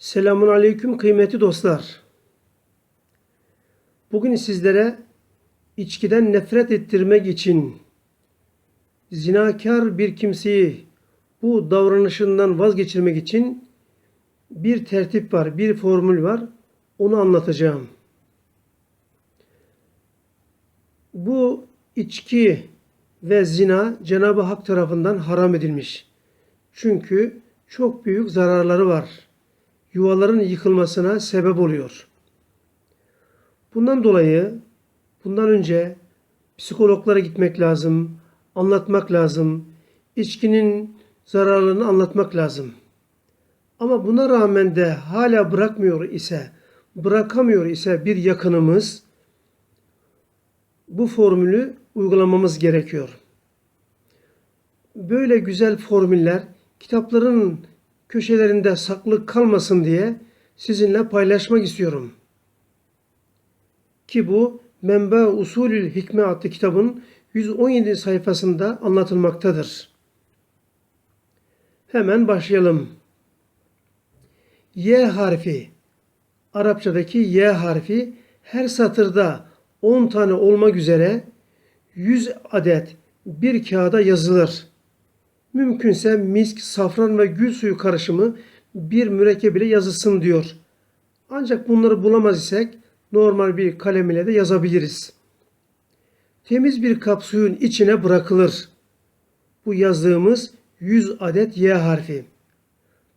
Selamun Aleyküm kıymetli dostlar. Bugün sizlere içkiden nefret ettirmek için zinakar bir kimseyi bu davranışından vazgeçirmek için bir tertip var, bir formül var. Onu anlatacağım. Bu içki ve zina Cenab-ı Hak tarafından haram edilmiş. Çünkü çok büyük zararları var. Yuvaların yıkılmasına sebep oluyor. Bundan dolayı bundan önce psikologlara gitmek lazım, anlatmak lazım, içkinin zararlarını anlatmak lazım. Ama buna rağmen de hala bırakmıyor ise, bırakamıyor ise bir yakınımız bu formülü uygulamamız gerekiyor. Böyle güzel formüller kitapların köşelerinde saklı kalmasın diye sizinle paylaşmak istiyorum. Ki bu Menba Usulül Hikme adlı kitabın 117 sayfasında anlatılmaktadır. Hemen başlayalım. Y harfi Arapçadaki Y harfi her satırda 10 tane olmak üzere 100 adet bir kağıda yazılır. Mümkünse misk, safran ve gül suyu karışımı bir mürekkep ile yazılsın diyor. Ancak bunları bulamaz isek normal bir kalem ile de yazabiliriz. Temiz bir kap suyun içine bırakılır. Bu yazdığımız 100 adet Y harfi.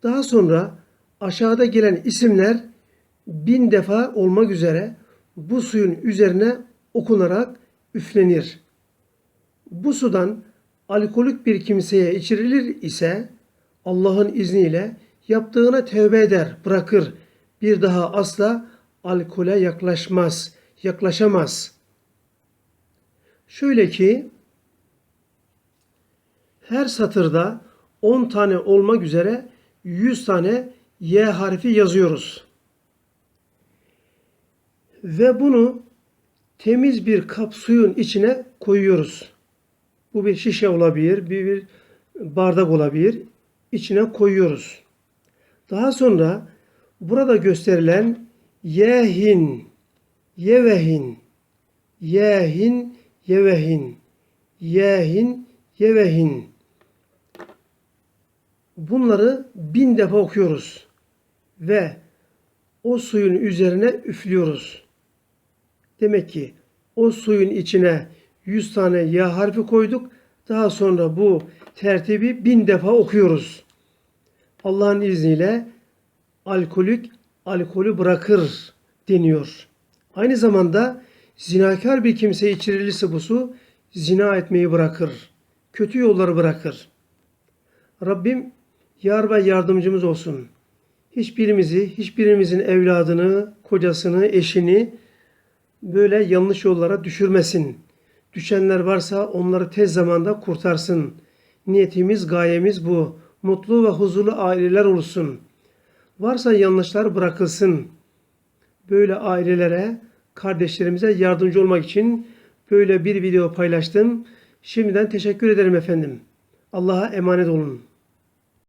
Daha sonra aşağıda gelen isimler bin defa olmak üzere bu suyun üzerine okunarak üflenir. Bu sudan alkolik bir kimseye içirilir ise Allah'ın izniyle yaptığına tövbe eder, bırakır. Bir daha asla alkole yaklaşmaz, yaklaşamaz. Şöyle ki her satırda 10 tane olmak üzere 100 tane Y harfi yazıyoruz. Ve bunu temiz bir kap suyun içine koyuyoruz. Bu bir şişe olabilir, bir, bir bardak olabilir. İçine koyuyoruz. Daha sonra burada gösterilen yehin, yevehin, yehin, yevehin, yehin, yevehin. Bunları bin defa okuyoruz ve o suyun üzerine üflüyoruz. Demek ki o suyun içine 100 tane ya harfi koyduk. Daha sonra bu tertibi bin defa okuyoruz. Allah'ın izniyle alkolik alkolü bırakır deniyor. Aynı zamanda zinakar bir kimse içirilirse bu su zina etmeyi bırakır. Kötü yolları bırakır. Rabbim yar ve yardımcımız olsun. Hiçbirimizi, hiçbirimizin evladını, kocasını, eşini böyle yanlış yollara düşürmesin. Düşenler varsa onları tez zamanda kurtarsın. Niyetimiz, gayemiz bu. Mutlu ve huzurlu aileler olsun. Varsa yanlışlar bırakılsın. Böyle ailelere, kardeşlerimize yardımcı olmak için böyle bir video paylaştım. Şimdiden teşekkür ederim efendim. Allah'a emanet olun.